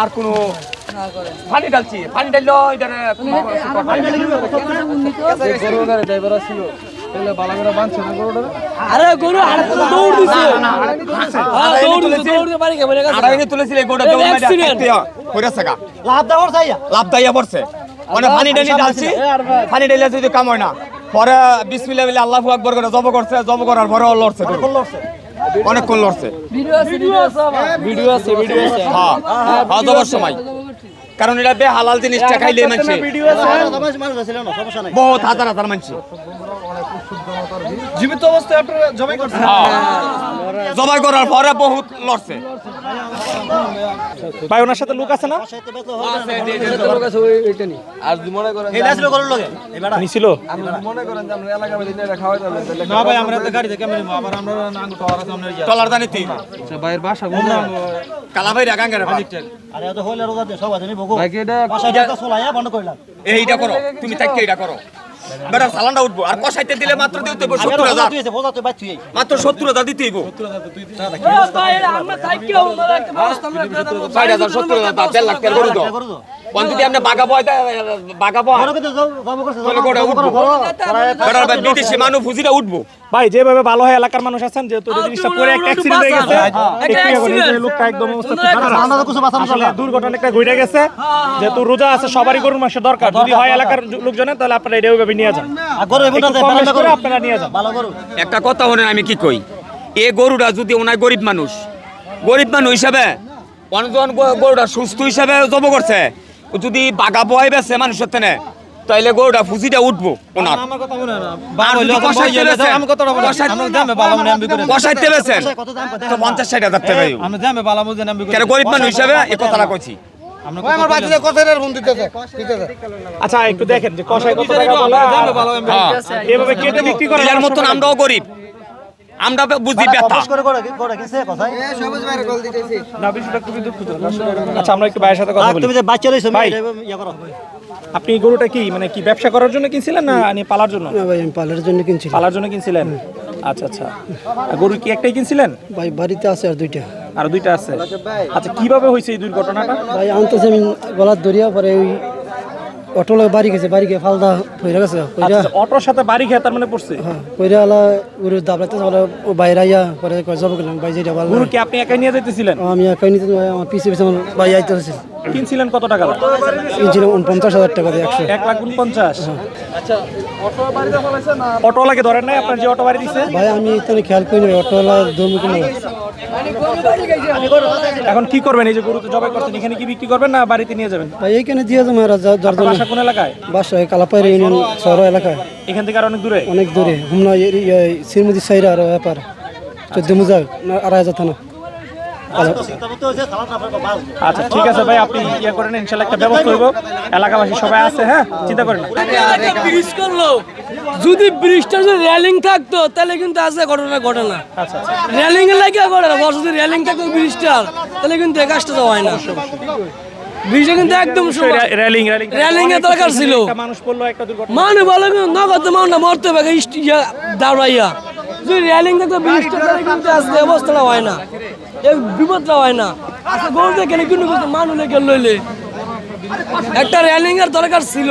আর কোনো পানি ঢালছি পানি ঢাললো এটার আরে গরু দৌড় দিছে। দৌড় দিছে দৌড় দিয়ে বাড়ি গেছে। আড়াইনি তুলেছিল গোটা এই accident। হইরা থাকা লাভ দেওয়ার চাইয়া লাভ দাইয়া পড়ছে। মানে পানি ঢালি ঢালছি পানি ঢালিয়া যদি কাম হয় না। পরে বিসমিল্লাহ আল্লাহু আকবার করে জব করছে জব করার পরে লড়ছে। গরু। অনেকক্ষণ লড়ছে। ভিডিও আছে ভিডিও আছে ভিডিও আছে ভিডিও আছে। হ্যাঁ হ্যাঁ জবর সময় কারণ এটা বে হালাল জিনিসটা খাইলে মানুষ মানুষ ছিল না বহুত হাজার হাজার মানুষ জীবিত অবস্থায় আপনারা জবাই করছেন? জবাই করার পরে বহুত লড়ছে। ভাই ওনার সাথে লোক আছে না? এই ভাই আমরা তো গাড়ি থেকে আবার আমরা টলার ভাইয়ের বাসা কালা ভাই আরে তো হইলে রোজা সব এইটা করো তুমি তাকে এইটা করো। বেটা সালানটা উঠবো। আর কষাইতে দিলে মাত্র দিতে হইব সত্তর হাজার। মাত্র সত্তর হাজার দিতে হইব। ষাট হাজার সত্তর হাজার দেড় লাখ টাকা করে দাও। করো তো যদি আপনি বাগা বয় বাগা বয়। বড় কিন্তু জব করছে তাহলে কোটা উঠবো। বেটার বিদেশি মানুষ ফুজিটা উঠবো। ভাই যেভাবে ভালো হয় এলাকার মানুষ আছেন যেহেতু এই জিনিসটা পরে একটা অ্যাক্সিডেন্ট হয়ে গেছে। একটা একটু এই লোকটা একদম অবস্থা খুব খারাপ। আমরা তো কিছু বাঁচানো চলে দুর্ঘটনা একটা ঘটে গেছে। যেহেতু রোজা আছে সবারই গরুর মাংস দরকার। যদি হয় এলাকার লোকজনের তাহলে আপনারা এটা ওইভাবে নিয়ে যান। আর গরু এবুটা একটু কম করে আপনারা নিয়ে যান। একটা কথা হলে আমি কি কই? এ গরুটা যদি ওনার গরিব মানুষ গরিব মানুষ হিসাবে অনেকজন গরুটা সুস্থ হিসাবে জব করছে যদি বাগা বয় বেছে মানুষের তেনে তাইলে গরুটা ফুজিটা উঠবো ওনার। কষাইতে তো পঞ্চাশ ষাট হাজার টাকা কেন গরিব মানুষ হিসাবে এ কথাটা কইছি। আমরা আচ্ছা একটু দেখেন যে কষাই কত টাকা বলে দামে? ভালো আমি এভাবে কেটে বিক্রি করে? মতন আমরাও গরিব। আমরা বুঝি ব্যথা। অবশ্য করে করে করে গেছে কথাই না বিষয়টা খুবই দুঃখজনক। আসলে। আচ্ছা আমরা একটু ভাইয়ের সাথে কথা বলি। তুমি যে বাচ্চা রইছো ভাই। ইয়া করো। আপনি এই গরুটা কি মানে কি ব্যবসা করার জন্য কিনছিলেন না আপনি পালার জন্য? না ভাই আমি পালার জন্য কিনছি পালার জন্য কিনছিলেন? আচ্ছা আচ্ছা। গরু কি একটাই কিনছিলেন? ভাই বাড়িতে আছে আর দুইটা। আর দুইটা আছে। আচ্ছা কীভাবে হয়েছে এই দুর্ঘটনাটা? ভাই আনতেছে আমি গলার দরিয়া পরে ওই অটো লাগে বাড়ি গেছে বাড়ি গিয়ে ফালদা হয়ে গেছে কইরা আচ্ছা অটোর সাথে বাড়ি খেয়ে তার মানে পড়ছে? হ্যাঁ কইরা আলা ওর দাবলাতে বলে ও বাইরে আইয়া পরে কয় জব করলাম ভাই যেটা ভালো গরু কি আপনি একাই নিয়ে যেতেছিলেন আমি একাই নিতে আমার পিছিয়ে পিছিয়ে আমার ভাই আইতে হয়েছে কিনছিলেন কত টাকা? কিনছিলাম উনপঞ্চাশ হাজার টাকা দিয়ে একশো। এক লাখ উনপঞ্চাশ। অটোওয়ালাকে ধরেন নাই আপনার যে অটো বাড়ি দিছে? ভাই আমি এখানে খেয়াল করি না অটোওয়ালা দমু কিনা এখন কি করবেন? এই যে গরু তো জবাই করছেন এখানে কি বিক্রি করবেন না বাড়িতে নিয়ে যাবেন? ভাই এইখানে দিয়ে যাব আর যার জন্য বাসা কোন এলাকায়? বাসা কালাপাইর ইউনিয়ন শহর এলাকায়। এখান থেকে আর অনেক দূরে? অনেক দূরে। হুমনা শ্রীমতি সাইরা আর ব্যাপার চোদ্দ মুজা আড়াই হাজার থানা। আচ্ছা ঠিক আছে ভাই আপনি ইয়ে করেন ইনশাল্লাহ একটা ব্যবস্থা হইব। এলাকাবাসী সবাই আছে হ্যাঁ? চিন্তা করেন ব্রিজ করল। যদি ব্রিজটা যদি রেলিং থাকতো তাহলে কিন্তু আছে ঘটনা ঘটে না। আচ্ছা আচ্ছা। রেলিং এর লাগে ঘটে না। বছর যদি রেলিং থাকতো ব্রিজটার তাহলে কিন্তু এই কাজটা তো হয় না। ব্রিজটা কিন্তু একদম। রেলিং রেলিং রেলিং এর দরকার ছিল। একটা মানুষ পড়ল একটা দুর্ঘটনা। মানুষ বলে নগদ মানুষ না মরতে হবে ইয়া, দাঁড়াইয়া। যদি রেলিং থাকতো ব্রিজটা তাহলে কিন্তু আজকে অবস্থাটা হয় না। এই বিপদটা হয় না। আচ্ছা গরুতে দেখে কিন্তু মানুষ লইলে। একটা রেলিং এর দরকার ছিল।